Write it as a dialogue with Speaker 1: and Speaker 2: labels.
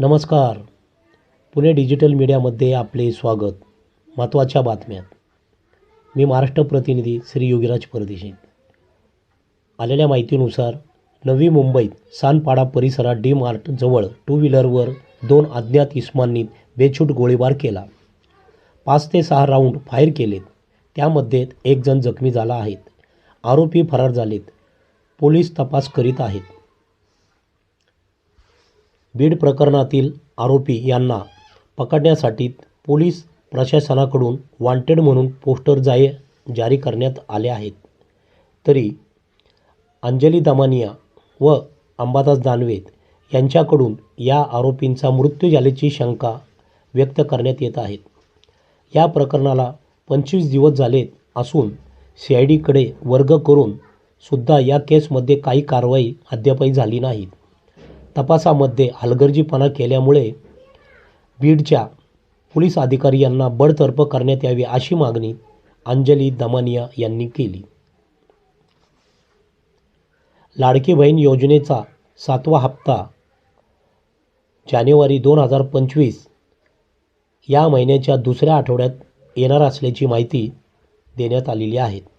Speaker 1: नमस्कार. पुणे डिजिटल मीडियामध्ये आपले स्वागत. महत्त्वाच्या बातम्यात. मी महाराष्ट्र प्रतिनिधी श्री योगीराज परदेशी. आलेल्या माहितीनुसार नवी मुंबईत सानपाडा परिसरात डी मार्ट जवळ टू व्हीलरवर दोन अज्ञात इस्मांनी बेछूट गोळीबार केला. पाच ते सहा राऊंड फायर केलेत. त्यामध्ये एक जण जखमी झाला आहेत आरोपी फरार झालेत. पोलीस तपास करीत आहेत. बीड प्रकरणातील आरोपी यांना पकडण्यासाठी पोलीस प्रशासनाकडून वॉन्टेड म्हणून पोस्टर जाय जारी करण्यात आले आहेत. तरी अंजली दमानिया व अंबादास दानवे यांच्याकडून या आरोपींचा मृत्यू झाल्याची शंका व्यक्त करण्यात येत आहेत या प्रकरणाला पंचवीस दिवस झाले असून सी आय डीकडे वर्ग करून सुद्धा या केसमध्ये काही कारवाई अद्यापही झाली नाहीत. तपासामध्ये हलगर्जीपणा केल्यामुळे बीडच्या पोलीस अधिकारी यांना बडतर्फ करण्यात यावी अशी मागणी अंजली दमानिया यांनी केली. लाडकी बहीण योजनेचा सातवा हप्ता जानेवारी दोन हजार पंचवीस या महिन्याच्या दुसऱ्या आठवड्यात येणार असल्याची माहिती देण्यात आलेली आहे.